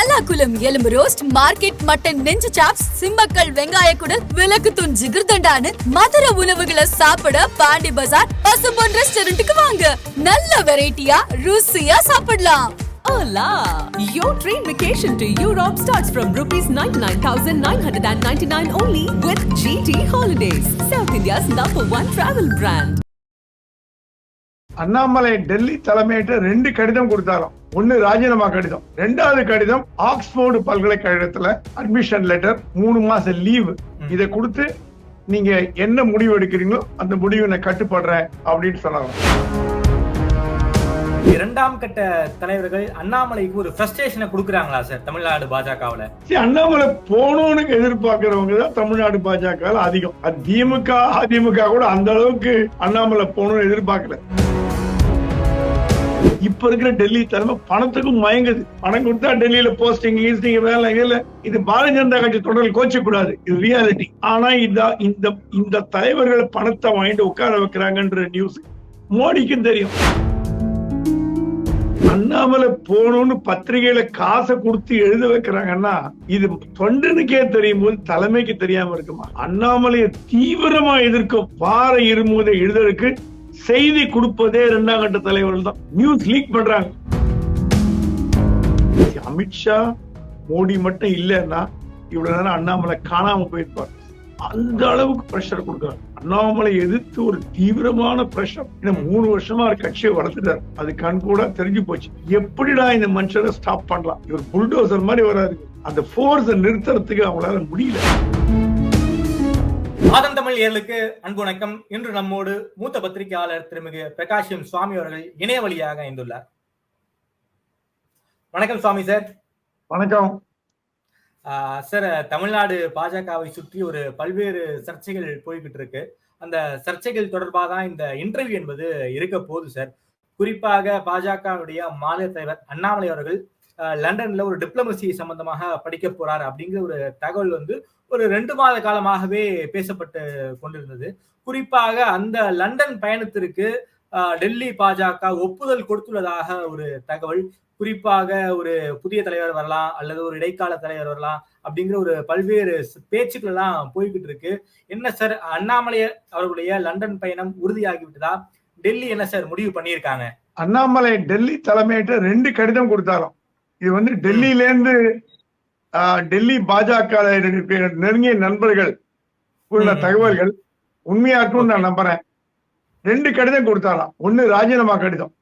தல்லாக்குளம் எலும்பு roast market mutton நெஞ்சு chops Simmakkal வெங்காய குடல் விளக்கு தூண் ஜிகிர்தண்டான்னு மதுர உணவுகளை சாப்பிட பாண்டி பஜார் பசும்பொன் ரெஸ்டாரண்ட்டுக்கு வாங்க நல்ல வெரைட்டியா ருசியா சாப்பிடலாம் Hola! Your train vacation to Europe starts from rupees 99,999 only with GT Holidays, South India's number one travel brand. Annamalai Delhi தலைமையிட்ட ரெண்டு கடிதம் கொடுத்தாராம் ஒன்னு ராஜினாமா கடிதம் ரெண்டாவது கடிதம் ஆக்ஸ்போர்டு பல்கலைக்கழகத்துல அட்மிஷன் லெட்டர் மூணு மாசம் லீவு இதை கொடுத்து நீங்க என்ன முடிவு எடுக்கிறீங்களோ அந்த முடிவு நான் கட்டுப்படுறேன் அப்படின்னு சொன்னாங்க. இரண்டாம் கட்ட தலைவர்கள் அண்ணாமலைக்கு ஒரு ஃப்ரஸ்ட்ரேஷனை கொடுக்குறாங்களா சார் தமிழ்நாடு பாஜகவுல. சரி, அண்ணாமலை போகணும்னு எதிர்பார்க்கிறவங்க தான் தமிழ்நாடு பாஜக அதிகம். அது திமுக அதிமுக கூட அந்த அளவுக்கு அண்ணாமலை போகணும்னு எதிர்பார்க்கல. இப்ப இருக்கிற டெல்லி தலைமை பணத்துக்கும் மயங்குது. பணம் கொடுத்தா டெல்லியில போஸ்டிங் ஈஸ்டிங் வேலை இல்ல இது பாரதிய ஜனதா கட்சி தொடர்ந்து கோச்ச கூடாது இது ரியாலிட்டி ஆனா இந்த இந்த இந்த தலைவர்கள் பணத்தை வாங்கிட்டு உட்கார வைக்கிறாங்கன்ற நியூஸ் மோடிக்கும் தெரியும். அண்ணாமலை போகணும்னு பத்திரிகையில காசை கொடுத்து எழுத வைக்கிறாங்கன்னா இது தொண்டனுக்கே தெரியும் போது தலைமைக்கு தெரியாம இருக்குமா? அண்ணாமலையை தீவிரமா எதிர்க்கும் வார இருமுதை எழுதலுக்கு செய்தி கொடுப்பதே இரண்டாம் கட்ட தலைவர்கள் தான். நியூஸ் லீக் பண்றாங்க. அமித்ஷா மோடி மட்டும் இல்லைன்னா இவ்வளவு நேரம் அண்ணாமலை காணாம போயிருப்பார். அந்த அளவுக்கு பிரஷர் கொடுக்குறாங்க அண்ணாமலை எதிர்த்து ஒரு தீவிரமான பிரஷர் இன்னும் மூணு வருஷமா அவர் கட்சியை வளர்த்துட்டார். அது கண் கூட தெரிஞ்சு போச்சு. எப்படிடா இந்த மனுஷனை ஸ்டாப் பண்ணலாம்? இவர் புல்டோசர் மாதிரி வராது அந்த போர்ஸை நிறுத்துறதுக்கு அவங்களால முடியல. ஆதம் தமிழ் ஏழுக்கு அன்பு வணக்கம். இன்று நம்மோடு மூத்த பத்திரிகையாளர் திருமிகு பிரகாஷம் சுவாமி அவர்கள் இணைய வழியாக இணைந்துள்ளார். வணக்கம் சுவாமி சார். வணக்கம். சார் தமிழ்நாடு பாஜகவை சுற்றி ஒரு பல்வேறு சர்ச்சைகள் போய்கிட்டு இருக்கு. அந்த சர்ச்சைகள் தொடர்பாக தான் இந்த இன்டர்வியூ என்பது இருக்க போகுது சார். குறிப்பாக பாஜகவுடைய மாநில தலைவர் அண்ணாமலை அவர்கள் லண்டன்ல ஒரு டிப்ளமசி சம்பந்தமாக படிக்க போறார் அப்படிங்கிற ஒரு தகவல் வந்து ஒரு ரெண்டு மாத காலமாகவே பேசப்பட்டு கொண்டிருந்தது. குறிப்பாக அந்த லண்டன் பயணத்திற்கு டெல்லி பாஜக ஒப்புதல் கொடுத்துள்ளதாக ஒரு தகவல். குறிப்பாக ஒரு புதிய தலைவர் வரலாம் அல்லது ஒரு இடைக்கால தலைவர் வரலாம் அப்படிங்கிற ஒரு பல்வேறு பேச்சுக்கள் எல்லாம் போய்கிட்டு இருக்கு. என்ன சார் அண்ணாமலை அவர்களுடைய லண்டன் பயணம் உறுதியாகி விட்டதா டெல்லி என்ன சார் முடிவு பண்ணியிருக்காங்க? அண்ணாமலை டெல்லி தலைமையிட்ட ரெண்டு கடிதம் கொடுத்தாலும் இது வந்து டெல்லியில இருந்து டெல்லி பாஜக நெருங்கிய நண்பர்கள் உள்ள. தகவல்கள் உண்மையாக்கும் நான் நம்புறேன். ரெண்டு கடிதம் கொடுத்தாராம். ஒன்னு ராஜினாமா கடிதம்.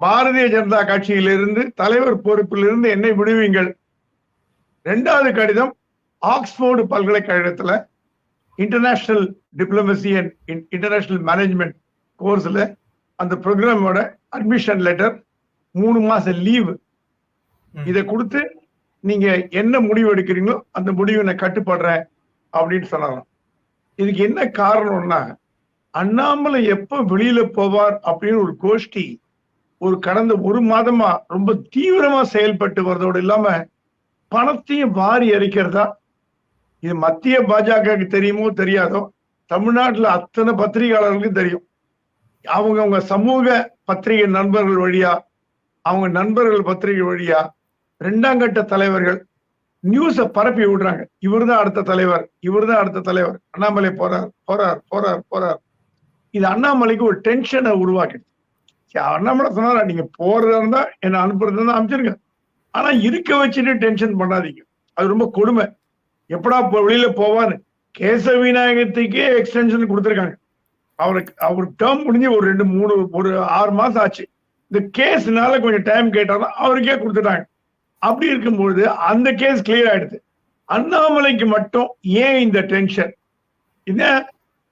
பாரதிய ஜனதா கட்சியிலிருந்து தலைவர் பொறுப்பிலிருந்து என்னை விடுவீங்கள். ரெண்டாவது கடிதம் ஆக்ஸ்போர்டு பல்கலைக்கழகத்துல international diplomacy and international management கோர்ஸ்ல அந்த ப்ரோக்ராமோட அட்மிஷன் லெட்டர் மூணு மாசம் லீவு. இதை கொடுத்து நீங்க என்ன முடிவு எடுக்கிறீங்களோ அந்த முடிவை நான் கட்டுப்படுறேன் அப்படின்னு சொல்லலாம். இதுக்கு என்ன காரணம்னா அண்ணாமலை எப்போ வெளியில போவார் அப்படின்னு ஒரு கோஷ்டி ஒரு கடந்த ஒரு மாதமா ரொம்ப தீவிரமா செயல்பட்டு வர்றதோடு இல்லாம பணத்தையும் வாரி எரிக்கிறதா இது மத்திய பாஜகவுக்கு தெரியுமோ தெரியாதோ தமிழ்நாட்டில் அத்தனை பத்திரிகையாளர்களுக்கும் தெரியும். அவங்க அவங்க சமூக பத்திரிகை நண்பர்கள் வழியா அவங்க நண்பர்கள் பத்திரிகை வழியா ரெண்டாம் கட்ட தலைவர்கள் நியூஸை பரப்பி விடுறாங்க. இவர்தான் அடுத்த தலைவர் இவர்தான் அடுத்த தலைவர். அண்ணாமலை போறார் போறார் போறார் போறார். இது அண்ணாமலைக்கு ஒரு டென்ஷனை உருவாக்கிடுது அண்ணாமலை சொன்னாரா நீங்க போறதா இருந்தா என்ன அனுப்புறதா இருந்தா அனுப்பிச்சிருங்க. ஆனா இருக்க வச்சுட்டு டென்ஷன் பண்ணாதீங்க. அது ரொம்ப கொடுமை. எப்படா வெளியில போவான்னு கேச விநாயகத்துக்கே எக்ஸ்டென்ஷன் கொடுத்துருக்காங்க. அவருக்கு அவர் டேர்ம் முடிஞ்சு ஒரு ரெண்டு மூணு ஒரு ஆறு மாசம் ஆச்சு. இந்த கேஸ்னால கொஞ்சம் டைம் கேட்டாலும் அவருக்கே கொடுத்துட்டாங்க. அப்படி இருக்கும்பொழுது அந்த கேஸ் கிளியர் ஆயிடுது. அண்ணாமலைக்கு மட்டும் ஏன் இந்த டென்ஷன் என்ன?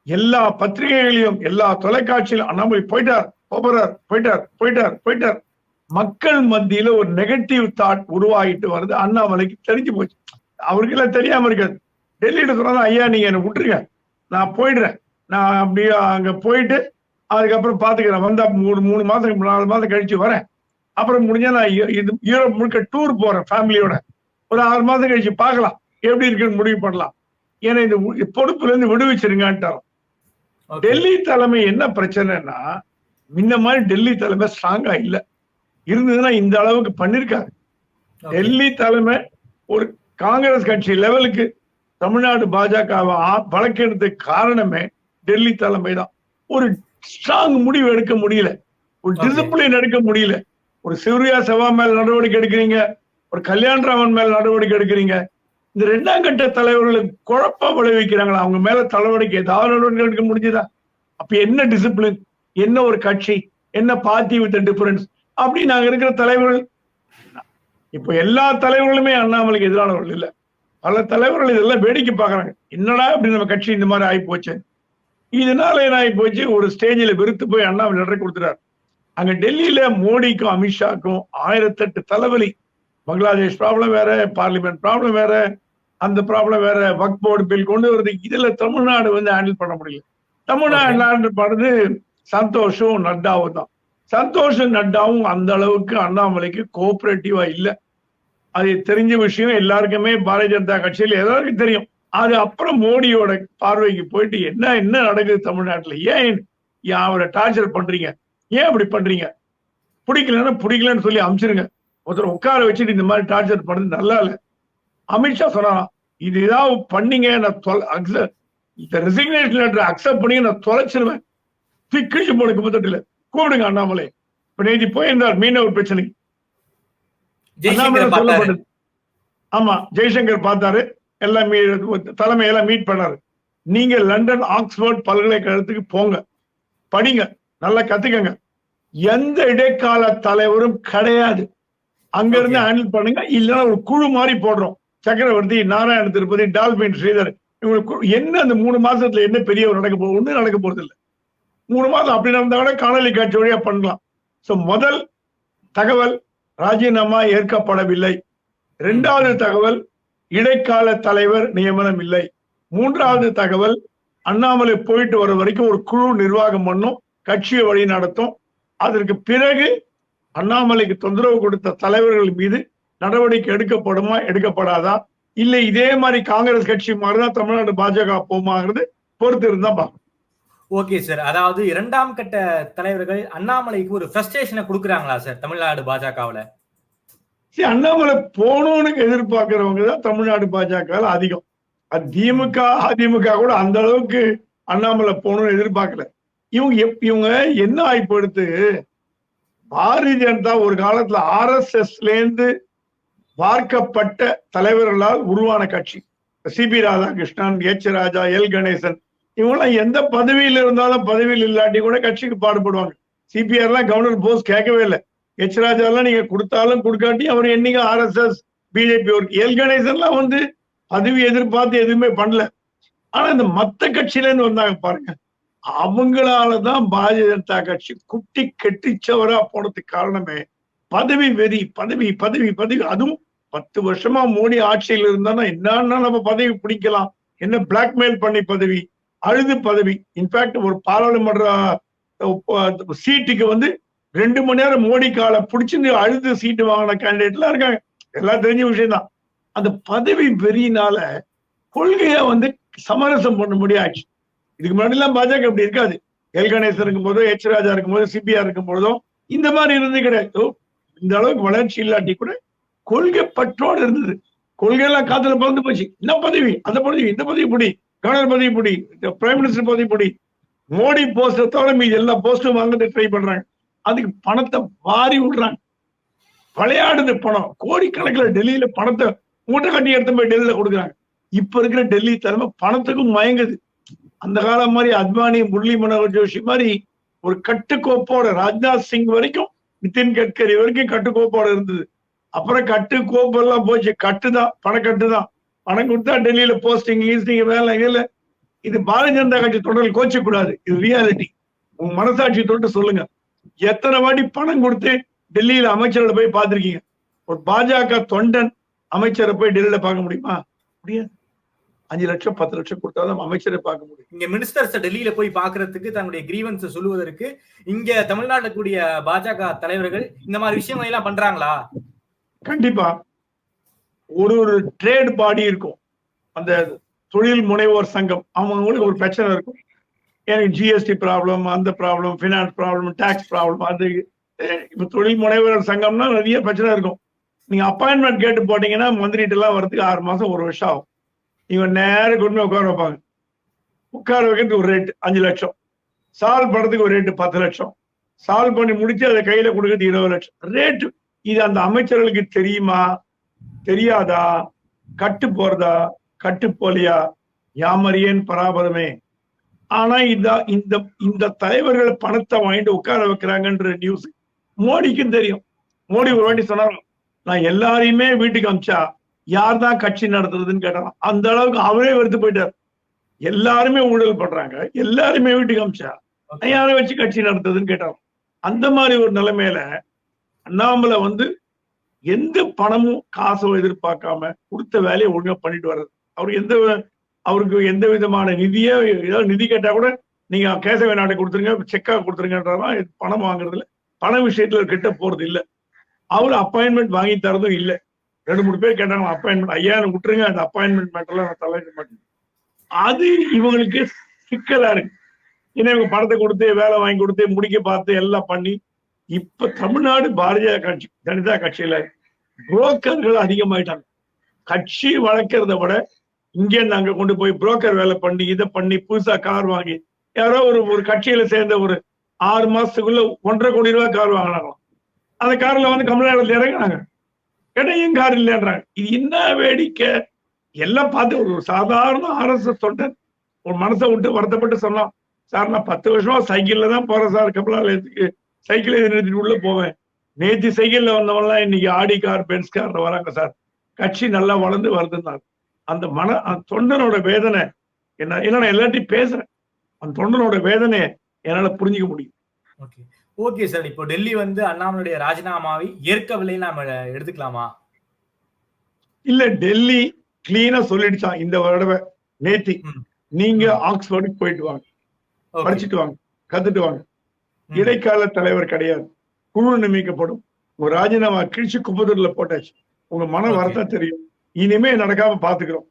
எல்லா பத்திரிகைகளையும் எல்லா தொலைக்காட்சியிலும் அண்ணாமலை போயிட்டார் போறார் போயிட்டார் போயிட்டார் போயிட்டார். மக்கள் மத்தியில ஒரு நெகட்டிவ் தாட் உருவாகிட்டு வருது அண்ணாமலைக்கு தெரிஞ்சு போச்சு. அவருக்கு எல்லாம் தெரியாம இருக்காது. டெல்லியில சொன்னா ஐயா நீங்க என்ன விட்டுருங்க. நான் போயிடுறேன். நான் அப்படியே அங்க போயிட்டு அதுக்கப்புறம் பாத்துக்கிறேன். வந்தா மூணு மூணு மாசம் நாலு மாசம் கழிச்சு வரேன். அப்புறம் முடிஞ்சா நான் இது யூரோப் முழுக்க டூர் போறேன் ஃபேமிலியோட ஒரு ஆறு மாசம் கழிச்சு பார்க்கலாம். எப்படி இருக்குன்னு முடிவு பண்ணலாம். ஏன்னா இந்த பொறுப்புல இருந்து விடுவிச்சிருங்கன்ட்டார். டெல்லி தலைமை என்ன பிரச்சனைன்னா முன்ன மாதிரி டெல்லி தலைமை ஸ்ட்ராங்கா இல்ல. இருந்ததுன்னா இந்த அளவுக்கு பண்ணிருக்காரு. டெல்லி தலைமை ஒரு காங்கிரஸ் கட்சி லெவலுக்கு தமிழ்நாடு பாஜகவை வழக்கெடுத்த காரணமே டெல்லி தலைமை தான். ஒரு ஸ்ட்ராங் முடிவு எடுக்க முடியல. ஒரு. டிசிப்ளின் எடுக்க முடியல. ஒரு சிவரியா செவா மேல் நடவடிக்கை எடுக்கிறீங்க ஒரு கல்யாணராமன் மேல் நடவடிக்கை எடுக்கிறீங்க. இந்த ரெண்டாம் கட்ட தலைவர்களுக்கு குழப்பம் விளைவிக்கிறாங்களா? அவங்க மேல தலைவடிக்கை ஏதாவது நடவடிக்கை எடுக்க முடிஞ்சுதா? அப்ப என்ன டிசிப்ளின் என்ன ஒரு கட்சி என்ன பார்ட்டி வித் டிஃபரன்ஸ் அப்படி நாங்க இருக்கிற தலைவர்கள் இப்ப எல்லா தலைவர்களுமே அண்ணாமலைக்கு எதிரானவர்கள் இல்ல. பல தலைவர்கள் இதெல்லாம் வேடிக்கை பாக்குறாங்க என்னடா அப்படி நம்ம கட்சி இந்த மாதிரி ஆகி போச்சு? இதனால என்ன ஆகி போச்சு? ஒரு ஸ்டேஜில் வெறுத்து போய் அண்ணாமலை லெட்டர் கொடுத்துறாரு அங்க டெல்லியில மோடிக்கும் அமித்ஷாக்கும் ஆயிரத்தெட்டு தலைவலி. பங்களாதேஷ் ப்ராப்ளம் வேற பார்லிமெண்ட் ப்ராப்ளம் வேற அந்த ப்ராப்ளம் வேற வக் போர்டு பில் கொண்டு வருது. இதுல தமிழ்நாடு வந்து ஹேண்டில் பண்ண முடியல. தமிழ்நாடு ஹேண்டில் பண்ணது சந்தோஷம் நட்டாவும் தான். சந்தோஷம் நட்டாவும் அந்த அளவுக்கு அண்ணாமலைக்கு கோஆபரேட்டிவா இல்ல. அது தெரிஞ்ச விஷயம். எல்லாருக்குமே பாரதிய ஜனதா கட்சியில் எல்லாருக்கும் தெரியும். அது அப்புறம் மோடியோட பார்வைக்கு போயிட்டு என்ன என்ன நடக்குது தமிழ்நாட்டுல? ஏன் ஏன் அவரை டார்ச்சர் பண்றீங்க? ஏன் அப்படி பண்றீங்க? பிடிக்கலன்னா பிடிக்கலன்னு சொல்லி அமிச்சிருங்க. ஒருத்தர் உட்கார வச்சுட்டு இந்த மாதிரி டார்ச்சர் பண்ணது நல்லா இல்ல. அமித்ஷா சொன்னாராம் இது ஏதாவது பண்ணீங்க நான் தொலை இந்த ரெசிக்னேஷன் லெட்டர் அக்செப்ட் பண்ணி நான் தொலைச்சிருவேன். கிழிச்சு போன குப்பத்தட்டுல கூப்பிடுங்க அண்ணாமலை. இப்ப நேற்று போயிருந்தார் மீனவர் பிரச்சனை. சொல்லப்படுது ஆமா ஜெய்சங்கர் பார்த்தாரு. எல்லாம் தலைமையெல்லாம் மீட் பண்ணாரு. நீங்க லண்டன் ஆக்ஸ்போர்ட் பல்கலைக்கழகத்துக்கு போங்க. படிங்க. நல்லா கத்துக்கங்க. எந்த இடைக்கால தலைவரும் கிடையாது. அங்க இருந்து. ஹேண்டில் பண்ணுங்க. இல்லைன்னா ஒரு குழு மாதிரி போடுறோம். சக்கரவர்த்தி நாராயண திருப்பதி டால்பின் ஸ்ரீதர் இவங்களுக்கு என்ன அந்த மூணு மாசத்துல என்ன பெரிய ஒரு நடக்க போகுது? ஒண்ணும் நடக்க போறது இல்ல. மூணு மாசம் அப்படி நடந்தா கூட காணொலி காட்சி வழியா பண்ணலாம். சோ முதல் தகவல் ராஜினாமா ஏற்கப்படவில்லை. இரண்டாவது தகவல் இடைக்கால தலைவர் நியமனம் இல்லை. மூன்றாவது தகவல் அண்ணாமலை போயிட்டு வர வரைக்கும் ஒரு குழு நிர்வாகம் பண்ணும். கட்சியை வழி நடத்தும். அதற்கு பிறகு அண்ணாமலைக்கு தொந்தரவு கொடுத்த தலைவர்கள் மீது நடவடிக்கை எடுக்கப்படுமா எடுக்கப்படாதா? இல்ல இதே மாதிரி காங்கிரஸ் கட்சி மாதிரிதான் தமிழ்நாடு பாஜக போமாங்கிறது பொறுத்து இருந்தா பார்க்கணும். ஓகே சார் அதாவது இரண்டாம் கட்ட தலைவர்கள் அண்ணாமலைக்கு ஒரு ஃப்ரஸ்ட்ரேஷனை கொடுக்குறாங்களா சார் தமிழ்நாடு பாஜகவுல? சரி அண்ணாமலை போகணும்னு எதிர்பார்க்கிறவங்க தான் தமிழ்நாடு பாஜக அதிகம். அது திமுக அதிமுக கூட அந்த அளவுக்கு அண்ணாமலை போகணும்னு எதிர்பார்க்கல. இவங்க எப்- இவங்க என்ன ஆய்ப்படுத்து? பாரதிய ஜனதா ஒரு காலத்துல ஆர்எஸ்எஸ்ல இருந்து பார்க்கப்பட்ட தலைவர்களால் உருவான கட்சி. C P Radhakrishnan H Raja L Ganesan இவங்கெல்லாம் எந்த பதவியில் இருந்தாலும் பதவியில் இல்லாட்டி கூட கட்சிக்கு பாடுபடுவாங்க. சிபிஆர்லாம் கவர்னர் போஸ் கேட்கவே இல்லை. எச் ராஜாலாம் நீங்க கொடுத்தாலும் கொடுக்காட்டி அவர் என்னைக்கு ஆர்எஸ்எஸ் பிஜேபி ஒரு எல் கணேசன்லாம் வந்து பதவி எதிர்பார்த்து எதுவுமே பண்ணல. ஆனா இந்த மத்த கட்சியில இருந்து வந்தாங்க பாருங்க. அவங்களாலதான் பாரதிய ஜனதா கட்சி குட்டி கெட்டிச்சவரா போனதுக்கு காரணமே பதவி வெறி பதவி பதவி பதவி. அதுவும் பத்து வருஷமா மோடி ஆட்சியில் இருந்தானா என்னன்னா நம்ம பதவி பிடிக்கலாம். என்ன பிளாக்மெயில் பண்ணி பதவி அழுது பதவி. இன்ஃபேக்ட் ஒரு பாராளுமன்ற சீட்டுக்கு வந்து ரெண்டு மணி நேரம் மோடி காலை பிடிச்சிருந்து அழுது சீட்டு வாங்கின கேண்டிடேட்லாம் இருக்காங்க. எல்லாம் தெரிஞ்ச விஷயம்தான். அந்த பதவி வெறியினால கொள்கையை வந்து சமரசம் பண்ண முடியாச்சு. இதுக்கு முன்னாடி எல்லாம் பாஜக அப்படி இருக்காது. எல் கணேசன் இருக்கும் போதோ எச் ராஜா இருக்கும் போதோ சிபிஆர் இருக்கும் பொழுதும் இந்த மாதிரி இருந்து கிடையாது. இந்த அளவுக்கு வளர்ச்சி இல்லாட்டி கூட கொள்கை பற்றோடு இருந்தது. கொள்கை எல்லாம் காத்துல பறந்து போச்சு. இந்த பதவி? அந்த பதவி இந்த பதவி பிடி கவர்னர் பதவி பிடி பிரைம் மினிஸ்டர் பதவி பிடி மோடி போஸ்டை தவிர மீது எல்லா போஸ்டும் வாங்கிட்டு ட்ரை பண்றாங்க. அதுக்கு பணத்தை வாரி விடுறாங்க. விளையாடுது பணம். கோடிக்கணக்கில் டெல்லியில பணத்தை மூட்டை கட்டி எடுத்து போய் டெல்லியில கொடுக்குறாங்க. இப்ப இருக்கிற டெல்லி தலைமை பணத்துக்கும் மயங்குது. அந்த காலம் மாதிரி அத்வானி முரளி மனோகர் ஜோஷி மாதிரி ஒரு கட்டுக்கோப்போட ராஜ்நாத் சிங் வரைக்கும் நிதின் கட்கரி வரைக்கும் கட்டுக்கோப்போட இருந்தது. அப்புறம் கட்டு கோப்பெல்லாம் போச்சு. கட்டுதான் பணக்கட்டு தான் பணம் கொடுத்தா டெல்லியில போஸ்டிங் ஈஸ்டிங் வேலை இல்லை. இது பாரதிய ஜனதா கட்சி தொடரில் கோச்ச கூடாது இது ரியாலிட்டி உங்க மனசாட்சி தொட்டு சொல்லுங்க. எத்தனை வாட்டி பணம் கொடுத்து டெல்லியில அமைச்சர்களை போய் பார்த்துருக்கீங்க? ஒரு பாஜக தொண்டன் அமைச்சரை போய் டெல்லியில பார்க்க முடியுமா? முடியாது. அஞ்சு லட்சம் பத்து லட்சம் கொடுத்தாதான் அமைச்சரை பார்க்க முடியும். இங்க மினிஸ்டர்ஸ் டெல்லியில போய் பாக்குறதுக்கு தன்னுடைய கிரீவன்ஸ் சொல்லுவதற்கு இங்க தமிழ்நாட்டுல கூடிய பாஜக தலைவர்கள் இந்த மாதிரி விஷயங்களை எல்லாம் பண்றாங்களா? கண்டிப்பா. ஒரு ஒரு ட்ரேட் பாடி இருக்கும். அந்த தொழில் முனைவோர் சங்கம். அவங்களுக்கு ஒரு பிரச்சனை இருக்கும். எனக்கு ஜிஎஸ்டி ப்ராப்ளம் அந்த problem finance problem tax problem அது இப்ப தொழில் முனைவோர் சங்கம்னா நிறைய பிரச்சனை இருக்கும். நீங்க அப்பாயின்மெண்ட் கேட்டு போட்டீங்கன்னா மந்திரிட்டு எல்லாம் வரதுக்கு ஆறு மாசம் ஒரு வருஷம் ஆகும். இவன் நேரம் கொண்டு போய் உட்கார வைப்பாங்க. உட்கார வைக்கிறதுக்கு ஒரு ரேட்டு அஞ்சு லட்சம். சால்வ் பண்றதுக்கு ஒரு ரேட்டு பத்து லட்சம். சால்வ் பண்ணி முடிச்சு அதை கையில கொடுக்கறது இருபது லட்சம். ரேட்டு இது அந்த அமைச்சர்களுக்கு தெரியுமா? தெரியாதா? கட்டு போறதா? கட்டு போலியா? யாமரியன் பராபரமே. ஆனா இந்த இந்த இந்த தலைவர்கள் பணத்தை வாங்கிட்டு உட்கார வைக்கிறாங்கன்ற நியூஸ் மோடிக்கும் தெரியும். மோடி ஒரு வாட்டி சொன்னாங்க நான் எல்லாரையுமே வீட்டுக்கு அமிச்சா யார் தான் கட்சி நடத்துறதுன்னு கேட்டாங்க அந்த அளவுக்கு அவரே வெறுத்து போயிட்டார். எல்லாருமே ஊழல் பண்றாங்க. எல்லாருமே வீட்டுக்கு அமிச்சா யாரை வச்சு கட்சி நடத்துறதுன்னு கேட்டாங்க அந்த மாதிரி ஒரு நிலைமையில அண்ணாமலை வந்து எந்த பணமும் காசோ எதிர்பார்க்காம கொடுத்த வேலையை ஒழுங்கா பண்ணிட்டு வர்றது. அவர் எந்த அவருக்கு எந்த விதமான நிதியோ ஏதாவது நிதி கேட்டா கூட நீங்க கேசவ நாட்டை கொடுத்துருங்க செக்கா கொடுத்துருங்கன்றதான் பணம் வாங்குறதுல பண விஷயத்துல கிட்ட போறது இல்ல. அவர் அப்பாயின்மெண்ட் வாங்கி தரதும் இல்ல. ரெண்டு மூணு பேர் கேட்டாங்க அப்பாயின்மெண்ட் ஐயாயிரம் விட்டுருங்க அந்த அப்பாயின்மெண்ட் மேட்டர்ல நான் தலையிட மாட்டேன். அது இவங்களுக்கு சிக்கலா இருக்கு. ஏன்னா இவங்க பணத்தை கொடுத்து வேலை வாங்கி கொடுத்து முடிக்க பார்த்து எல்லாம் பண்ணி இப்ப தமிழ்நாடு பாரதிய கட்சி ஜனதா கட்சியில புரோக்கர்கள் அதிகமாயிட்டாங்க. கட்சி வளர்க்கறத விட இங்க நாங்க கொண்டு போய் புரோக்கர் வேலை பண்ணி இதை பண்ணி புதுசா கார் வாங்கி யாரோ ஒரு ஒரு கட்சியில சேர்ந்த ஒரு ஆறு மாசத்துக்குள்ள ஒன்றரை கோடி ரூபாய் கார் வாங்கினாங்களாம். அந்த கார்ல வந்து கமலாலயத்துல இறங்கினாங்க. கேட்டா கார் இல்லைன்றாங்க இது என்ன வேடிக்கை? எல்லாம் பார்த்து ஒரு சாதாரண ஆர்எஸ்எஸ் தொண்டன் ஒரு மனசை விட்டு வருத்தப்பட்டு சொன்னான். சார் நான் பத்து வருஷமா சைக்கிள்ல தான் போறேன் சார். கமலாலயத்துக்கு சைக்கிள் நிறுத்திட்டு உள்ள போவேன். நேற்று சைக்கிள்ல வந்தவன்லாம் இன்னைக்கு ஆடி கார் பென்ஸ் கார்ல வராங்க சார். கட்சி நல்லா வளர்ந்து வருதுன்னாரு அந்த மன அந்த தொண்டனோட வேதனை என்ன ஏன்னா நான் எல்லாத்தையும் பேசுறேன். அந்த தொண்டனோட வேதனையை என்னால புரிஞ்சுக்க முடியும். ஓகே சார் இப்போ டெல்லி வந்து அண்ணாமலையுடைய ராஜினாமாவை ஏற்கவில்லை நாம எடுத்துக்கலாமா? இல்ல டெல்லி கிளீனா சொல்லிடுச்சான் இந்த தடவை. நேத்தி. நீங்க ஆக்ஸ்போர்டுக்கு போயிட்டு வாங்க. படிச்சுட்டு வாங்க கத்துட்டு வாங்க. இடைக்கால தலைவர் கிடையாது. குழு நியமிக்கப்படும். உங்க ராஜினாமா கிழிச்சு குப்பத்தூர்ல போட்டாச்சு. உங்க மன. வரத்தான் தெரியும். இனிமே நடக்காம பாத்துக்கிறோம்.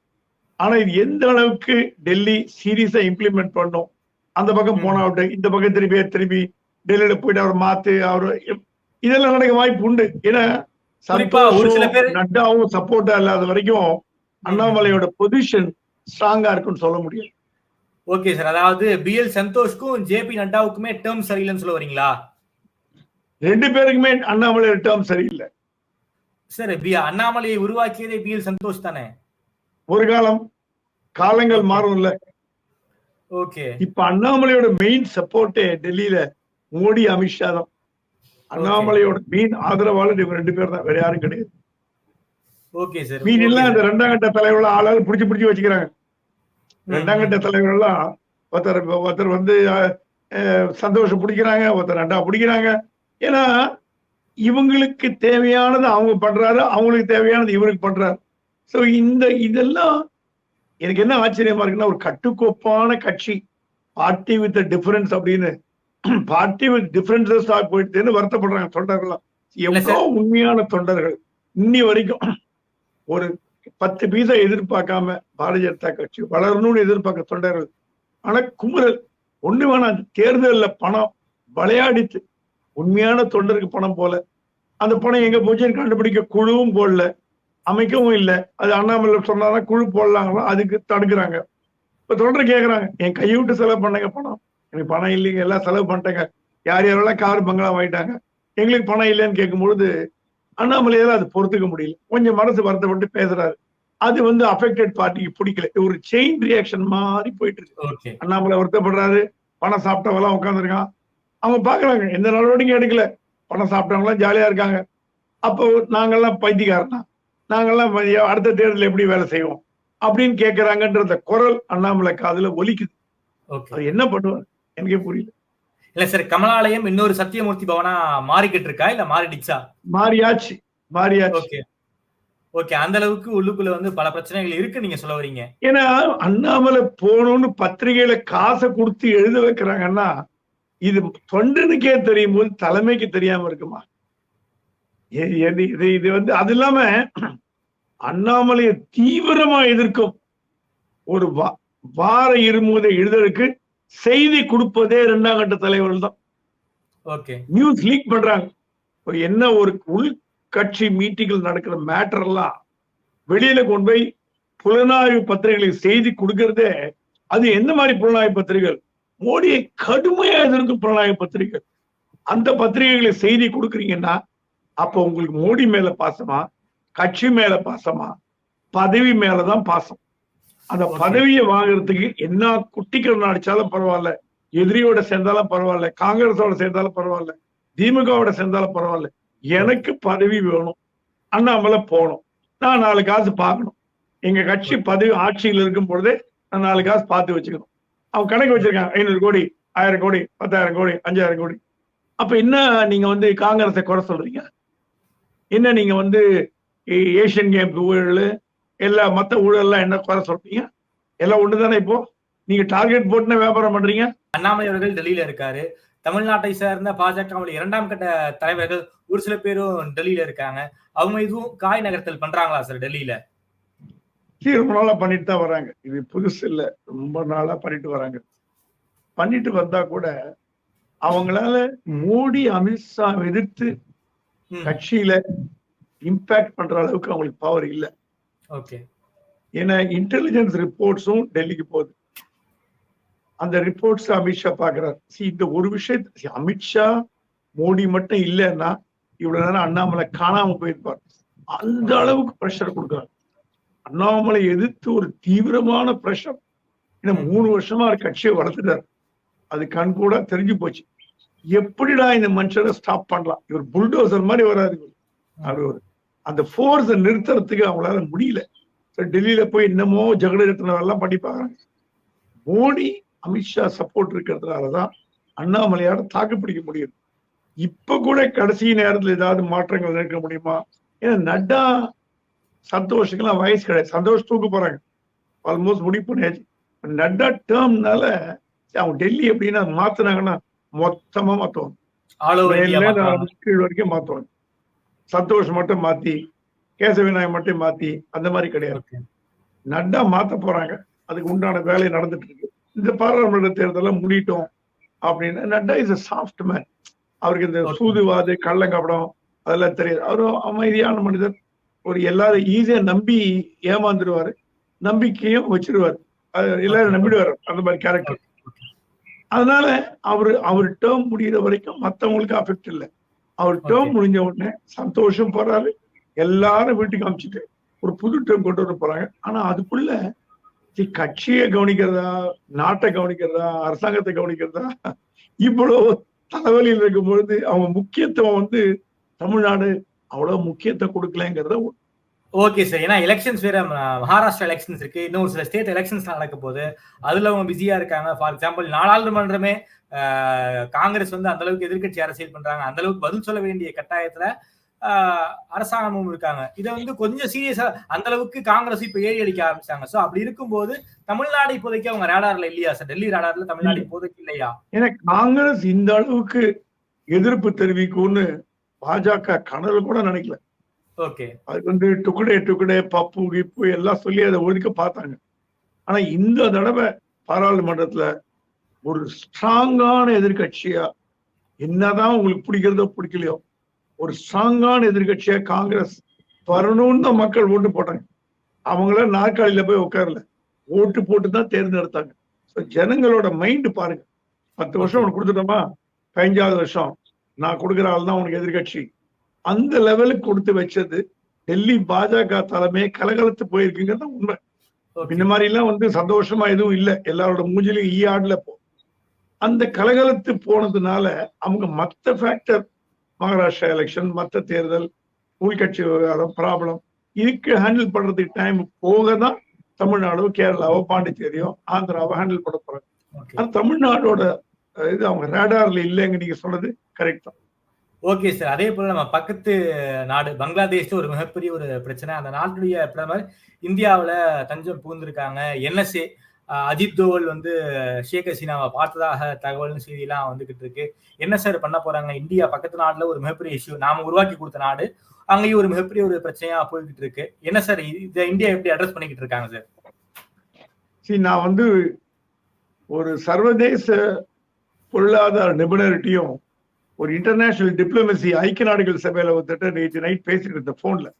ஆனா இது எந்த அளவுக்கு டெல்லி சீரியஸா இம்ப்ளிமெண்ட் பண்ணும்? அந்த பக்கம். போனா இந்த பக்கம் திருப்பி திருப்பி டெல்லியில போயிட்டு அவர் மாத்து அவர் இதெல்லாம் நடக்க வாய்ப்பு உண்டு. ஏன்னா குறிப்பா ஒரு சில சந்தோஷம், பேர் நட்டாவும் சப்போர்ட்டா இல்லாத வரைக்கும் அண்ணாமலையோட பொசிஷன் ஸ்ட்ராங்கா இருக்குன்னு சொல்ல முடியாது. ஓகே சார் அதாவது பிஎல் சந்தோஷ்க்கும் ஜேபி நட்டாவுக்குமே டேர்ம் சரியில்லைன்னு சொல்ல வரீங்களா? ரெண்டு பேருக்குமே அண்ணாமலை டேர்ம் சரியில்லை. சார் பி அண்ணாமலையை உருவாக்கியதே பிஎல் சந்தோஷ் தானே? ஒரு காலம் காலங்கள் மாறும்ல. ஓகே இப்ப அண்ணாமலையோட மெயின் சப்போர்ட்டே டெல்லியில மோடி அமித்ஷா தான். அண்ணாமலையோட மெயின் ஆதரவாளர் இவங்க ரெண்டு பேர் தான். வேற யாரும் கிடையாது. Okay sir. மீன் எல்லாம் இந்த ரெண்டாம் கட்ட தலைவர்கள் ஆளாளு பிடிச்சு பிடிச்சு வச்சுக்கிறாங்க. ரெண்டாம் கட்ட தலைவர்கள் எல்லாம் ஒருத்தர் ஒருத்தர் வந்து சந்தோஷம் பிடிக்கிறாங்க ஒருத்தர் ரெண்டா பிடிக்கிறாங்க. ஏன்னா இவங்களுக்கு தேவையானது அவங்க பண்றாரு அவங்களுக்கு தேவையானது இவருக்கு பண்றாரு. சோ இந்த இதெல்லாம் எனக்கு என்ன ஆச்சரியமா இருக்குன்னா ஒரு கட்டுக்கோப்பான கட்சி பார்ட்டி வித் டிஃபரன்ஸ் அப்படின்னு பார்ட்டி வித் டிஃபரன்சஸ் போயிட்டுன்னு வருத்தப்படுறாங்க தொண்டர்கள்லாம். எவ்வளவு உண்மையான தொண்டர்கள். இன்னி வரைக்கும் ஒரு பத்து பீசா எதிர்பார்க்காம பாரதிய ஜனதா கட்சி வளரணும்னு எதிர்பார்க்க தொண்டர்கள். ஆனா குமுறல் ஒண்ணு வேணாம் தேர்தல்ல பணம் விளையாடித்து உண்மையான தொண்டருக்கு பணம் போல. அந்த பணம் எங்க போச்சுன்னு கண்டுபிடிக்க குழுவும் போடல அமைக்கவும் இல்லை. அது அண்ணாமலை சொன்னாதான் குழு போடலாங்களா அதுக்கு தடுக்கிறாங்க. இப்ப தொண்டர் கேக்குறாங்க என் கையை விட்டு செலவு பண்ணுங்க பணம். எனக்கு பணம் இல்லைங்க எல்லாம் செலவு பண்ணிட்டேங்க. யார் யாரெல்லாம் கார் பங்களா வாங்கிட்டாங்க? எங்களுக்கு பணம் இல்லைன்னு கேட்கும் பொழுது அண்ணாமலையால அது பொறுத்துக்க முடியல. கொஞ்சம் மனசு வருத்தப்பட்டு பேசுறாரு. அது வந்து அஃபெக்டட் பார்ட்டிக்கு பிடிக்கல. ஒரு செயின் ரியாக்ஷன் மாதிரி போயிட்டு இருக்கு. அண்ணாமலை வருத்தப்படுறாரு. பணம் சாப்பிட்டவெல்லாம் உட்காந்துருக்கான் அவங்க பாக்குறாங்க எந்த நடவடிக்கையும் எடுக்கல. பணம் சாப்பிட்டவங்களாம் ஜாலியா இருக்காங்க. அப்போ நாங்கெல்லாம் பைத்தியக்காரனா? நாங்கெல்லாம் அடுத்த தேர்தலில் எப்படி வேலை செய்வோம்? அப்படின்னு கேட்கறாங்கன்ற குரல் அண்ணாமலை காதுல ஒலிக்குது. அவர் என்ன பண்ணுவார்? எனக்கே புரியல. இல்ல சார் கமலாலயம் இன்னொரு சத்தியமூர்த்தி பவனா மாறிக்கிட்டு இருக்கா? இல்ல மாறிடுச்சா? மாறியாச்சு மாறியாச்சு. ஓகே. ஓகே அந்த அளவுக்கு உள்ளுக்குள்ள வந்து பல பிரச்சனைகள் இருக்கு நீங்க சொல்ல வரீங்க. ஏன்னா அண்ணாமலை போகணும்னு பத்திரிகையில காசை கொடுத்து எழுத வைக்கிறாங்கன்னா இது தொண்டனுக்கே தெரியும் போது தலைமைக்கு தெரியாம இருக்குமா? இது இது வந்து அது இல்லாம அண்ணாமலையை தீவிரமா எதிர்க்கும் ஒரு வார இருமுதை எழுதலுக்கு செய்தி கொடுப்பதே இரண்டாம் கட்ட தலைவர்கள் தான். ஓகே. நியூஸ் லீக் பண்றாங்க. என்ன ஒரு உள் உட்கட்சி மீட்டிங்கில் நடக்கிற மேட்டர் எல்லாம் வெளியில கொண்டு போய் புலனாய்வு பத்திரிகைகளுக்கு செய்தி கொடுக்கறதே அது எந்த மாதிரி புலனாய்வு பத்திரிகைகள்? மோடியை கடுமையா எதிர்க்கும் புலனாய்வு பத்திரிகைகள். அந்த பத்திரிகைகளை செய்தி கொடுக்குறீங்கன்னா அப்போ உங்களுக்கு மோடி மேல பாசமா கட்சி மேல பாசமா பதவி மேலதான் பாசம். அந்த. பதவியை வாங்குறதுக்கு என்ன குட்டிக்கல் அடிச்சாலும் பரவாயில்ல எதிரியோட சேர்ந்தாலும் பரவாயில்ல காங்கிரஸோட சேர்ந்தாலும் பரவாயில்ல திமுகவோட சேர்ந்தாலும் பரவாயில்ல. எனக்கு பதவி வேணும் அண்ணாமலை போகணும். நான் நாலு காசு பார்க்கணும். எங்க கட்சி பதவி ஆட்சியில் இருக்கும் பொழுதே நான் நாலு காசு பார்த்து வச்சுக்கணும். அவங்க கணக்கு வச்சிருக்காங்க ஐநூறு கோடி ஆயிரம் கோடி பத்தாயிரம் கோடி அஞ்சாயிரம் கோடி. அப்ப என்ன நீங்க வந்து காங்கிரஸை குறை சொல்றீங்க? என்ன நீங்க வந்து ஏ- ஏசியன் கேம்ஸ் ஊழல் எல்லா மத்த ஊழல் எல்லாம் என்ன குறை சொல்றீங்க? எல்லாம் ஒண்ணுதானே இப்போ? நீங்க டார்கெட் போட்டுன வியாபாரம் பண்றீங்க? அண்ணாமலை அவர்கள் டெல்லியில இருக்காரு. தமிழ்நாட்டை சேர்ந்த பாஜக இரண்டாம் கட்ட தலைவர்கள் ஒரு சில பேரும் டெல்லியில இருக்காங்க. அவங்க இதுவும் காய் நகர்த்தல் பண்றாங்களா சார் டெல்லியில? சரி, ரொம்ப நாளா பண்ணிட்டு தான் வராங்க. இது புதுசு இல்ல. ரொம்ப நாளா பண்ணிட்டு வராங்க. பண்ணிட்டு வந்தா கூட அவங்களால மோடி அமித்ஷா எதிர்த்து கட்சியில இம்பாக்ட் பண்ற அளவுக்கு அவங்களுக்கு பவர் இல்ல. ஏன்னா இன்டெலிஜென்ஸ் ரிப்போர்ட்ஸும் டெல்லிக்கு போகுது. அந்த ரிப்போர்ட்ஸ் அமித்ஷா பாக்குறாரு See, இந்த ஒரு விஷயத்த அமித்ஷா மோடி மட்டும் இல்லைன்னா இவ்வளவு நேரம் அண்ணாமலை காணாம போயிருப்பார். அந்த அளவுக்கு பிரஷர் கொடுக்குறாங்க அண்ணாமலை எதிர்த்து ஒரு தீவிரமான பிரஷர் ஏன்னா மூணு வருஷமா அவர் கட்சியை வளர்த்துட்டார். அது கண் கூட தெரிஞ்சு போச்சு. எப்படிடா இந்த மனுஷனை ஸ்டாப் பண்ணலாம்? இவர் புல்டோசர் மாதிரி வராது. அவர் ஒரு அந்த ஃபோர்ஸை நிறுத்துறதுக்கு அவங்களால முடியல. டெல்லியில போய் இன்னமோ ஜெகடரத்னம் எல்லாம் பண்ணி பாக்குறாங்க மோடி அமித்ஷா சப்போர்ட் இருக்கிறதுனாலதான் அண்ணாமலையால தாக்கு பிடிக்க முடியும். இப்ப கூட கடைசி நேரத்துல ஏதாவது மாற்றங்கள் இருக்க முடியுமா? ஏன்னா நட்டா சந்தோஷங்கெல்லாம் வயசு கிடையாது. சந்தோஷ் தூக்க போறாங்க. ஆல்மோஸ்ட் முடிவு பண்ணியாச்சு நட்டா டேர்ம்னால அவங்க டெல்லி எப்படின்னா மாத்துனாங்கன்னா மொத்தமா மாத்துவாங்க. கீழ் வரைக்கும் மாத்துவாங்க. சந்தோஷ் மட்டும் மாத்தி கேசவி நாயக் மட்டும் மாத்தி அந்த மாதிரி கிடையாது. நட்டா மாத்த போறாங்க. அதுக்கு உண்டான வேலை நடந்துட்டு இருக்கு. இந்த பாராளுமன்ற தேர்தலாம் முடிட்டோம் அப்படின்னு. Nadda is a soft man அவருக்கு இந்த. சூதுவாது கள்ளங்கப்படம் அதெல்லாம் தெரியாது. அவரும் அமைதியான மனிதர். ஒரு எல்லாரும் ஈஸியா நம்பி ஏமாந்துருவாரு. நம்பிக்கையும் வச்சிருவாரு. அது எல்லாரும். நம்பிடுவாரு. அந்த மாதிரி கேரக்டர் அதனால அவரு அவர் டேர்ம் முடியிற வரைக்கும் மத்தவங்களுக்கு அஃபெக்ட் இல்லை. அவர் டேர்ம். முடிஞ்ச உடனே சந்தோஷம் போறாரு எல்லாரும் வீட்டுக்கு அமிச்சிட்டு ஒரு புது டேர்ம் கொண்டு வர போறாங்க. ஆனா அதுக்குள்ள கட்சியை கவனிக்கிறதா நாட்டை கவனிக்கிறதா அரசாங்கத்தை கவனிக்கிறதா? இவ்வளவு தலைவலியில் இருக்கும் பொழுது அவங்க முக்கியத்துவம் வந்து தமிழ்நாடு அவ்வளவு முக்கியத்துவம் கொடுக்கலங்கிறத ஓகே சார் ஏன்னா எலெக்ஷன்ஸ் வேற மகாராஷ்டிரா எலெக்ஷன்ஸ் இருக்கு. இன்னும் ஒரு சில ஸ்டேட் எலெக்ஷன்ஸ் நடக்க போகுது. அதுல அவங்க பிஸியா இருக்காங்க. ஃபார் எக்ஸாம்பிள் நாடாளுமன்றமே காங்கிரஸ் வந்து அந்த அளவுக்கு எதிர்க்கட்சி அரசியல் பண்றாங்க? அந்த அளவுக்கு பதில் சொல்ல வேண்டிய கட்டாயத்துல ஆஹ், அரசாங்கமும் இருக்காங்க. இதை வந்து கொஞ்சம் சீரியஸா அந்த அளவுக்கு காங்கிரஸ் இப்ப ஏறி அடிக்க ஆரம்பிச்சாங்க. சோ அப்படி இருக்கும்போது தமிழ்நாடு இப்போதைக்கு அவங்க ரேடார்ல இல்லையா சார் டெல்லி ரேடார்ல தமிழ்நாடு இப்போதைக்கு இல்லையா? ஏன்னா காங்கிரஸ் இந்த அளவுக்கு எதிர்ப்பு தெரிவிக்கும்னு பாஜக கனவு கூட நினைக்கல. அது வந்து டுக்குடே டுக்குடே பப்பு கிப்பு எல்லாம் சொல்லி அதை ஒதுக்க பார்த்தாங்க. ஆனா இந்த தடவை பாராளுமன்றத்துல ஒரு ஸ்ட்ராங்கான எதிர்கட்சியா என்னதான் உங்களுக்கு பிடிக்கிறதோ பிடிக்கலையோ ஒரு ஸ்ட்ராங்கான எதிர்கட்சியா காங்கிரஸ் வரணும்னு தான் மக்கள் ஓட்டு போட்டாங்க. அவங்கள நாற்காலியில போய் உட்காரல. ஓட்டு போட்டு தான் தேர்ந்தெடுத்தாங்க. ஸோ ஜனங்களோட மைண்டு பாருங்க. பத்து வருஷம் உனக்கு கொடுத்துட்டோமா? பதினஞ்சாவது வருஷம். நான் கொடுக்குற ஆள் தான் உனக்கு எதிர்க்கட்சி. அந்த லெவலுக்கு கொடுத்து வச்சது டெல்லி பாஜக தலைமையை கலகலத்து போயிருக்குங்கிறது உண்மை. இந்த மாதிரி எல்லாம் வந்து சந்தோஷமா எதுவும் இல்லை. எல்லாரோட மூஞ்சிலையும் ஈ ஆடல போ. அந்த கலகலத்து போனதுனால அவங்க மத்த ஃபேக்டர் மகாராஷ்டிரா எலெக்ஷன் மத்த தேர்தல் உள்கட்சி விவகாரம் ப்ராப்ளம் இதுக்கு ஹேண்டில் பண்றதுக்கு டைம் போக தான் தமிழ்நாடோ கேரளாவோ பாண்டிச்சேரியோ ஆந்திராவோ ஹேண்டில் பண்ண போறாங்க. ஆனா தமிழ்நாடோட இது அவங்க ரேடார்ல இல்லைங்க நீங்க சொல்றது கரெக்ட் தான். Okay sir. அதே போல நம்ம பக்கத்து நாடு பங்களாதேஷ்ல ஒரு மிகப்பெரிய ஒரு பிரச்சனை. அந்த நாட்டுடைய பிரதமர் இந்தியாவில் தஞ்சம் புகுந்திருக்காங்க. என்எஸ்ஏ அஜித் தோவல் வந்து ஷேக் ஹசீனாவை பார்த்ததாக தகவல்னு செய்தியெல்லாம் வந்துகிட்டு இருக்கு. என்ன சார் பண்ண போறாங்க? இந்தியா பக்கத்து நாட்டில் ஒரு மிகப்பெரிய இஷ்யூ நாம உருவாக்கி கொடுத்த நாடு. அங்கேயும் ஒரு மிகப்பெரிய ஒரு பிரச்சனையா போய்கிட்டு இருக்கு. என்ன சார் இதை இந்தியா எப்படி அட்ரஸ் பண்ணிக்கிட்டு இருக்காங்க சார்? சரி நான் வந்து ஒரு சர்வதேச பொருளாதார நிபுணர்கிட்டையும் ஒரு இன்டர்நேஷனல் டிப்ளமசி ஐக்கிய நாடுகள் சபையில ஒருத்தட்ட நேற்று நைட் பேசிட்டு இருந்த போன்ல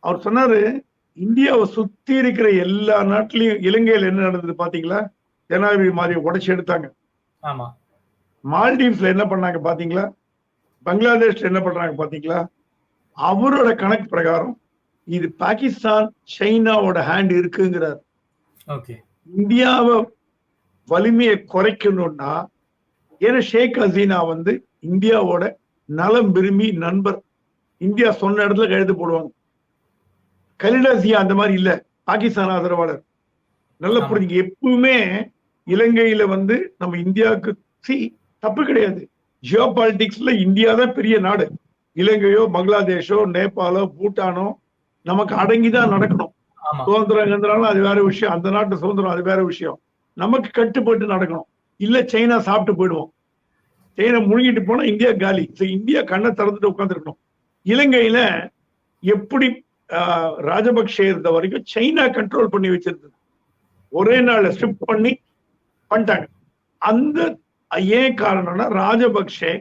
அவர் சொன்னாரு இந்தியாவை சுத்தி இருக்கிற எல்லா நாட்டிலையும் இலங்கையில என்ன நடந்தது பாத்தீங்களா? ஜனாதிபதி மாதிரி உடைச்சு எடுத்தாங்க. ஆமா. மால்டீவ்ஸ்ல என்ன பண்ணாங்க பாத்தீங்களா? பங்களாதேஷ்ல என்ன பண்றாங்க பாத்தீங்களா? அவரோட கணக்கு பிரகாரம் இது பாகிஸ்தான் சைனாவோட ஹேண்ட் இருக்குங்கிறார். ஓகே. இந்தியாவை வலிமையை குறைக்கணும்னா ஏன்னா ஷேக் ஹசீனா வந்து இந்தியாவோட நலம் விரும்பி நண்பர். இந்தியா சொன்ன இடத்துல கழுத்து போடுவாங்க. கலிடாசியா அந்த மாதிரி இல்ல. பாகிஸ்தான் ஆதரவாளர். நல்லா. புரிஞ்சுங்க. எப்பவுமே இலங்கையில வந்து நம்ம இந்தியாவுக்கு சி தப்பு கிடையாது. ஜியோ பாலிட்டிக்ஸ்ல இந்தியா தான் பெரிய நாடு. இலங்கையோ பங்களாதேஷோ நேபாளோ பூட்டானோ நமக்கு அடங்கிதான் நடக்கணும். சுதந்திரம் அது வேற விஷயம். அந்த நாட்டு சுதந்திரம் அது வேற விஷயம். நமக்கு கட்டுப்பட்டு நடக்கணும். இல்ல சைனா சாப்பிட்டு போயிடுவோம். சைனா முழுங்கிட்டு போனா இந்தியா காலி. இந்தியா கண்ணை திறந்துட்டு உட்காந்துருக்கணும் இலங்கையில எப்படி ஆஹ், ராஜபக்ஷே இருந்த வரைக்கும் சைனா கண்ட்ரோல் பண்ணி வச்சிருந்தது. ஒரே நாள்ல ஸ்ட்ரிப் பண்ணி பண்ணிட்டாங்க அந்த ஏன் காரணம்னா ராஜபக்ஷே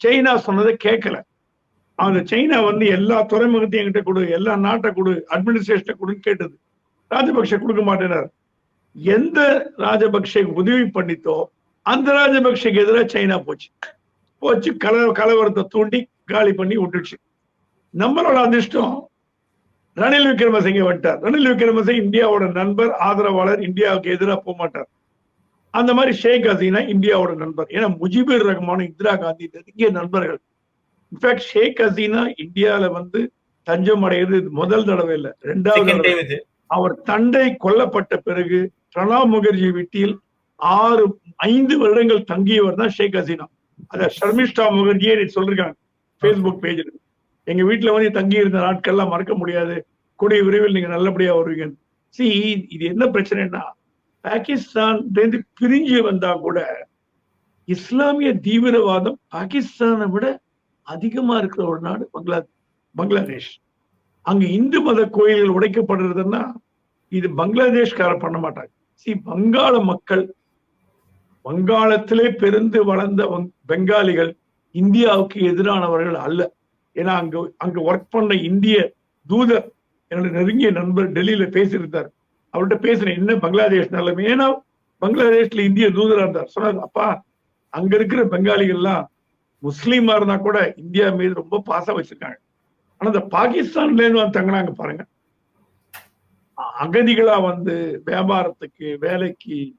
சைனா சொன்னதை கேட்கல. அந்த சைனா வந்து எல்லா துறைமுகத்தையும் என்கிட்ட கொடு எல்லா நாட்டை கொடு அட்மினிஸ்ட்ரேஷனை கொடுன்னு கேட்டது. ராஜபக்ஷே கொடுக்க மாட்டேனார். எந்த ராஜபக்ஷே உதவி பண்ணித்தோ அந்த ராஜபக்ஷக்கு எதிராக சைனா போச்சு. போச்சு கல கலவரத்தை தூண்டி காலி பண்ணி விட்டுச்சு நம்மளோட அதிர்ஷ்டம் ரணில் விக்ரமசிங்க வந்துட்டார். ரணில் விக்ரமசிங்க இந்தியாவோட நண்பர் ஆதரவாளர் இந்தியாவுக்கு எதிராக போக மாட்டார். அந்த மாதிரி ஷேக் ஹசீனா இந்தியாவோட நண்பர். ஏன்னா முஜிபுர் ரஹ்மான் இந்திரா காந்தி நெருங்கிய நண்பர்கள். இன்ஃபேக்ட் ஷேக் ஹசீனா இந்தியால வந்து தஞ்சம் அடைகிறது இது முதல் தடவை இல்ல. ரெண்டாவது அவர் தண்டை கொல்லப்பட்ட பிறகு பிரணாப் முகர்ஜி வீட்டில் ஆறு ஐந்து வருடங்கள் தங்கியவர் தான் ஷேக் ஹசீனா. அத ஷர்மிஷ்டா முகர்ஜியே சொல்லிருக்காங்க பேஸ்புக் பேஜ்ல எங்க வீட்டுல வந்து தங்கி இருந்த நாட்கள்லாம் மறக்க முடியாது. கூடிய விரைவில் நீங்க நல்லபடியா வருவீங்க. சி இது என்ன பிரச்சனைன்னா பாகிஸ்தான் பிரிஞ்சு வந்தா கூட இஸ்லாமிய தீவிரவாதம் பாகிஸ்தானை விட அதிகமா இருக்கிற ஒரு நாடு பங்களா பங்களாதேஷ். அங்க இந்து மத கோயில்கள் உடைக்கப்படுறதுன்னா இது பங்களாதேஷ்கார பண்ண மாட்டாங்க. சி வங்காள மக்கள் வங்காளத்திலே பெருந்து வளர்ந்த வங்- பெங்காலிகள் இந்தியாவுக்கு எதிரானவர்கள் அல்ல. ஏன்னா அங்க அங்க ஒர்க் பண்ண இந்திய தூதர் என்னோட நெருங்கிய நண்பர் டெல்லியில பேசியிருந்தார். அவர்கிட்ட பேசினேன் என்ன பங்களாதேஷ் நிலைமை ஏன்னா பங்களாதேஷ்ல இந்திய தூதரா இருந்தார். சொன்னார் அப்பா அங்க இருக்கிற பெங்காலிகள்லாம் முஸ்லீமா இருந்தா கூட இந்தியா மீது ரொம்ப பாசம் வச்சிருக்காங்க. ஆனா இந்த பாகிஸ்தான்ல இருந்து வந்து தங்கினாங்க பாருங்க. அகதிகளா வந்து வியாபாரத்துக்கு வேலைக்கு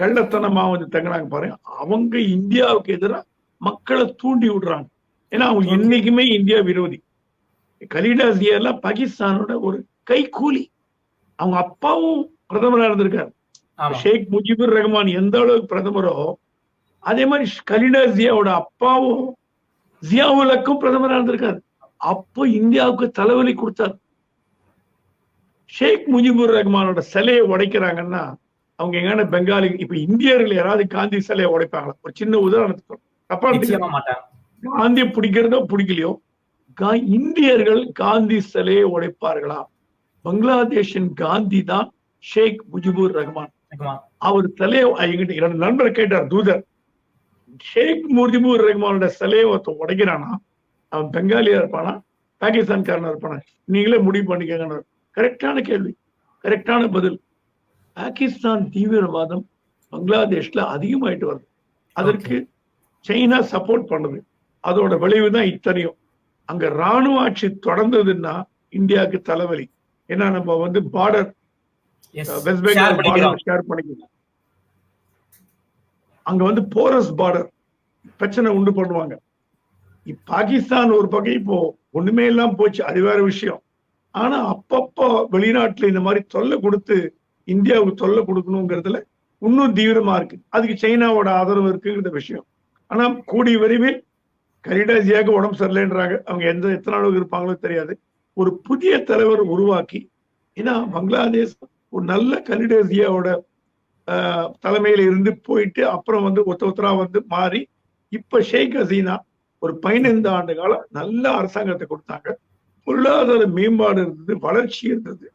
கள்ளத்தனமா வந்து தங்கினாங்க பாருங்க. அவங்க இந்தியாவுக்கு எதிராக மக்களை தூண்டி விடுறாங்க. ஏன்னா அவங்க. என்னைக்குமே இந்தியா விரோதி. கலீடா ஜியா பாகிஸ்தானோட ஒரு கைக்கூலி அவங்க அப்பாவும் பிரதமரா இருந்திருக்காரு. ஷேக் முஜிபுர் ரஹ்மான் எந்த அளவுக்கு பிரதமரோ அதே மாதிரி கலிடா ஜியாவோட அப்பாவும் ஜியாவுலக்கும் பிரதமரா இருந்திருக்காரு. அப்போ இந்தியாவுக்கு தலைவலி கொடுத்தார். ஷேக் முஜிபுர் ரஹ்மானோட சிலையை உடைக்கிறாங்கன்னா அவங்க எங்கன்னா பெங்காலி இப்ப இந்தியர்கள் யாராவது காந்தி சிலையை உடைப்பாங்களா? ஒரு சின்ன உதாரணத்துக்கு. தப்பா எடுத்துக்காதீங்க. நிச்சயமா மாட்டாங்க. காந்தி பிடிக்கிறதோ பிடிக்கலையோ கா- இந்தியர்கள் காந்தி சிலையை உடைப்பார்களா? பங்களாதேஷின் காந்தி தான் ஷேக் முஜிபுர் ரஹ்மான். அவர் தலையை எங்கிட்ட இரண்டு நண்பர் கேட்டார் தூதர். ஷேக் முஜிபுர் ரஹ்மானோட சிலையை ஒருத்தன் உடைக்கிறானா? அவன் பெங்காலியா இருப்பானா? பாகிஸ்தான்காரனா இருப்பானா? நீங்களே முடிவு பண்ணிக்கங்க கரெக்டான கேள்வி. கரெக்டான பதில். பாகிஸ்தான் தீவிரவாதம் பங்களாதேஷ்ல அதிகமாயிட்டு வருது. அதற்கு சைனா சப்போர்ட் பண்ணுது. அதோட விளைவு தான் இத்தனையும். அங்க ராணுவ ஆட்சி தொடர்ந்ததுன்னா இந்தியாவுக்கு தலைவலி. ஏன்னா நம்ம வந்து border. West Bengal. Border share பண்ணிக்கலாம். அங்க வந்து போரஸ் பார்டர் பிரச்சனை உண்டு பண்ணுவாங்க. பாகிஸ்தான் ஒரு பக்கம் இப்போ ஒண்ணுமே இல்லாம போச்சு. அது வேற விஷயம். ஆனா அப்பப்போ வெளிநாட்டுல இந்த மாதிரி தொல்லை கொடுத்து இந்தியாவுக்கு தொல்லை கொடுக்கணுங்கிறதுல இன்னும் தீவிரமா இருக்கு. அதுக்கு சைனாவோட ஆதரவு இருக்குங்கிற விஷயம். ஆனா கூடிய விரைவில் கலிடாசியாக உடம்பு சரியில்லைன்றாங்க. அவங்க எந்த எத்தனை அளவுக்கு இருப்பாங்களோ தெரியாது. ஒரு புதிய தலைவர் உருவாக்கி ஏன்னா பங்களாதேஷ் ஒரு நல்ல கலிடேசியாவோட ஆஹ், தலைமையில இருந்து போயிட்டு அப்புறம் வந்து ஒத்த ஒத்தரா வந்து மாறி இப்ப ஷேக் ஹசீனா ஒரு பதினைந்து ஆண்டு காலம் நல்ல அரசாங்கத்தை கொடுத்தாங்க. பொருளாதார மேம்பாடு இருந்தது வளர்ச்சி இருந்தது.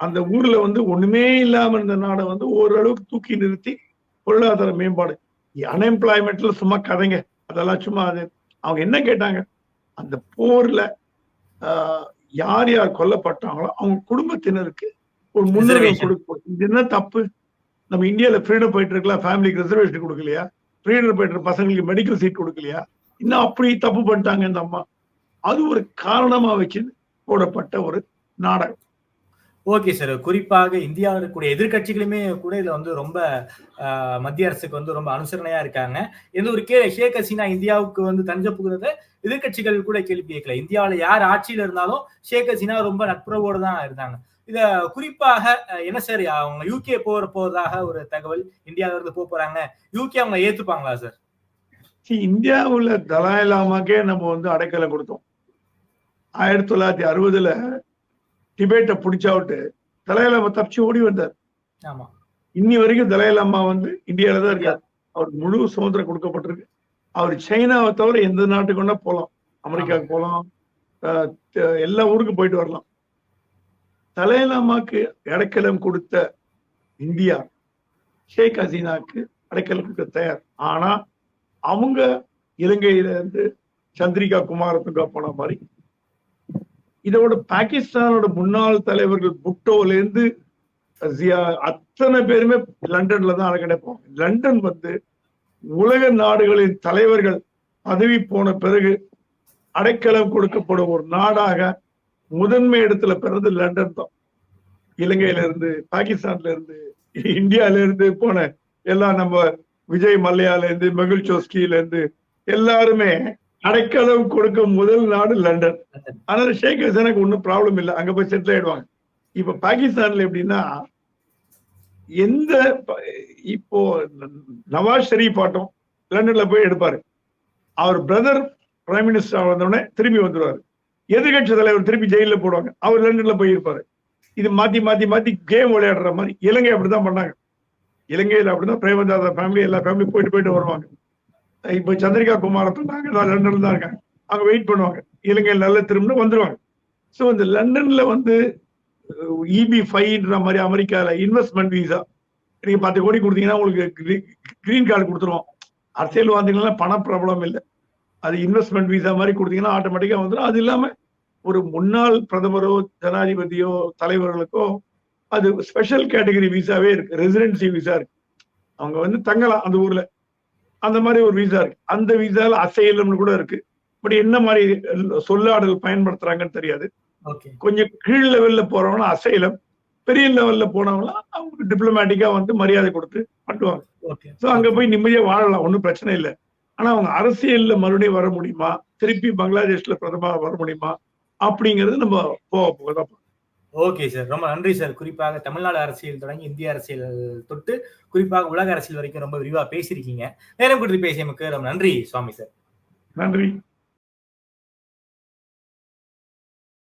அந்த ஊர்ல வந்து ஒண்ணுமே இல்லாம இருந்த நாடை வந்து ஓரளவுக்கு தூக்கி நிறுத்தி பொருளாதார மேம்பாடு. அன்எம்ப்ளாய்மெண்ட்ல சும்மா கதைங்க. அதெல்லாம் சும்மா அது. அவங்க என்ன கேட்டாங்க? அந்த போர்ல யார் யார் கொல்லப்பட்டாங்களோ அவங்க குடும்பத்தினருக்கு ஒரு முன்னுரிமை. கொடுக்கும் இது என்ன தப்பு? நம்ம இந்தியால ஃப்ரீடம் போயிட்டு இருக்கலாம் ஃபேமிலிக்கு ரிசர்வேஷன் கொடுக்கலையா? ஃப்ரீடம் போயிட்டு பசங்களுக்கு மெடிக்கல் சீட் கொடுக்கலையா? இன்னும் அப்படி தப்பு பண்ணிட்டாங்க இந்த அம்மா? அது ஒரு காரணமா வச்சு போடப்பட்ட ஒரு நாடகம். Okay sir. குறிப்பாக இந்தியாவில் இருக்கக்கூடிய எதிர்க்கட்சிகளுமே கூட இதில் வந்து ரொம்ப ஆஹ், மத்திய அரசுக்கு வந்து ரொம்ப அனுசரணையா இருக்காங்க. எந்த ஒரு கே ஷேக் ஹசீனா இந்தியாவுக்கு வந்து தஞ்ச புகுறத எதிர்க்கட்சிகள் கூட கேள்வி கேட்கல. இந்தியாவில் யார் ஆட்சியில இருந்தாலும் ஷேக் ஹசீனா ரொம்ப நட்புறவோடு தான் இருந்தாங்க. இத குறிப்பாக என்ன சார் அவங்க யூகே போற போறதாக ஒரு தகவல் இந்தியாவில இருந்து போக போறாங்க. யூகே அவங்க ஏத்துப்பாங்களா சார்? இந்தியாவுல தலாய் லாமாக்கே நம்ம வந்து அடைக்கலை கொடுத்தோம். ஆயிரத்தி தொள்ளாயிரத்தி அறுபதுல டிபேட்டை பிடிச்சா விட்டு தலாய் லாமா தப்பிச்சு ஓடி வந்தார். இன்னி வரைக்கும் தலாய் லாமா வந்து இந்தியாவில தான் இருக்கார். அவருக்கு முழு சுதந்திரம் கொடுக்கப்பட்டிருக்கு. அவர் சைனாவை தவிர எந்த நாட்டுக்கு வேணா போகலாம் அமெரிக்காவுக்கு போகலாம் எல்லா ஊருக்கும் போயிட்டு வரலாம். தலாய் லாமாக்கு அடைக்கலம் கொடுத்த இந்தியா ஷேக் ஹசீனாக்கு அடைக்கலம் கொடுக்க தயார். ஆனா அவங்க இலங்கையில இருந்து சந்திரிகா குமாரத்துங்கா போன மாதிரி இதோட பாகிஸ்தானோட முன்னாள் தலைவர்கள் புட்டோல இருந்து ஜியா அத்தனை பேருமே லண்டன்ல தான் அடக்கடைப்போம் லண்டன் வந்து உலக நாடுகளின் தலைவர்கள் பதவி போன பிறகு அடைக்கலம் கொடுக்கப்படும் ஒரு நாடாக முதன்மை இடத்துல பிறந்து லண்டன் தான். இலங்கையில இருந்து பாகிஸ்தான்ல இருந்து இந்தியால இருந்து போன எல்லாம் நம்ம விஜய் மல்லையால இருந்து மெகுல் சோஸ்கில இருந்து எல்லாருமே அடைக்கலம் கொடுக்கும் முதல் நாடு லண்டன். அதனால ஷேக் ஹசனுக்கு ஒன்றும் ப்ராப்ளம் இல்லை. அங்க போய் செட்டில் ஆயிடுவாங்க. இப்ப பாகிஸ்தான்ல எப்படின்னா எந்த இப்போ நவாஸ் ஷெரீப் ஆட்டம் லண்டன்ல போய் எடுப்பாரு. அவர் பிரதர் பிரைம் மினிஸ்டர் வந்தோடனே திரும்பி வந்துருவாரு. எதிர்கட்சி தலைவர் திருப்பி ஜெயில போடுவாங்க. அவர் லண்டன்ல போய் இருப்பாரு. இது மாத்தி மாத்தி மாத்தி கேம் விளையாடுற மாதிரி. இலங்கை அப்படிதான் பண்ணாங்க. இலங்கையில அப்படிதான் பிரேமதாசா ஃபேமிலி எல்லா ஃபேமிலி போயிட்டு போயிட்டு வருவாங்க. இப்போ சந்திரிகா குமாரத்தும் நாங்க தான் லண்டன்ல தான் இருக்காங்க. அங்க வெயிட் பண்ணுவாங்க. இலங்கையில் நல்ல திரும்பினு வந்துருவாங்க. ஸோ இந்த லண்டன்ல வந்து இபி ஃபைவ்ன்ற மாதிரி அமெரிக்கால இன்வெஸ்ட்மெண்ட் விசா நீங்க பத்து கோடி கொடுத்தீங்கன்னா உங்களுக்கு கிரீன் கார்டு கொடுத்துருவோம். அரசியல் வந்தீங்கன்னா பண ப்ராப்ளம் இல்லை. அது இன்வெஸ்ட்மெண்ட் விசா மாதிரி கொடுத்தீங்கன்னா ஆட்டோமேட்டிக்கா வந்துடும் அது இல்லாம ஒரு முன்னாள் பிரதமரோ ஜனாதிபதியோ தலைவர்களுக்கோ அது ஸ்பெஷல் கேட்டகரி விசாவே இருக்கு. ரெசிடென்சி விசா இருக்கு. அவங்க வந்து தங்கலாம் அந்த ஊர்ல. அந்த மாதிரி ஒரு விசா இருக்கு. அந்த விசால அசைலம்னு கூட இருக்கு. பட் என்ன மாதிரி சொல்லாடல் பயன்படுத்துறாங்கன்னு தெரியாது. ஓகே கொஞ்சம் கீழ் லெவல்ல போறவங்க அசைலம் பெரிய லெவல்ல போனவங்க அவங்க டிப்ளமேட்டிக்கா வந்து மரியாதை கொடுத்து பண்ணுவாங்க ஓகே ஸோ அங்க போய் நிம்மதியா வாழலாம். ஒன்றும் பிரச்சனை இல்லை. ஆனா அவங்க அரசியல்ல மறுபடியும் வர முடியுமா? திருப்பி பங்களாதேஷ்ல பிரதமர் வர முடியுமா? அப்படிங்கிறது நம்ம போக போக தான். Okay sir. ரொம்ப நன்றி சார். குறிப்பாக தமிழ்நாடு அரசியல் தொடங்கி இந்திய அரசியல் தொட்டு குறிப்பாக உலக அரசியல் வரைக்கும் ரொம்ப விரிவா பேசியிருக்கீங்க. நேரம் கொடுத்து பேசியமைக்கு ரொம்ப நன்றி சுவாமி சார். நன்றி.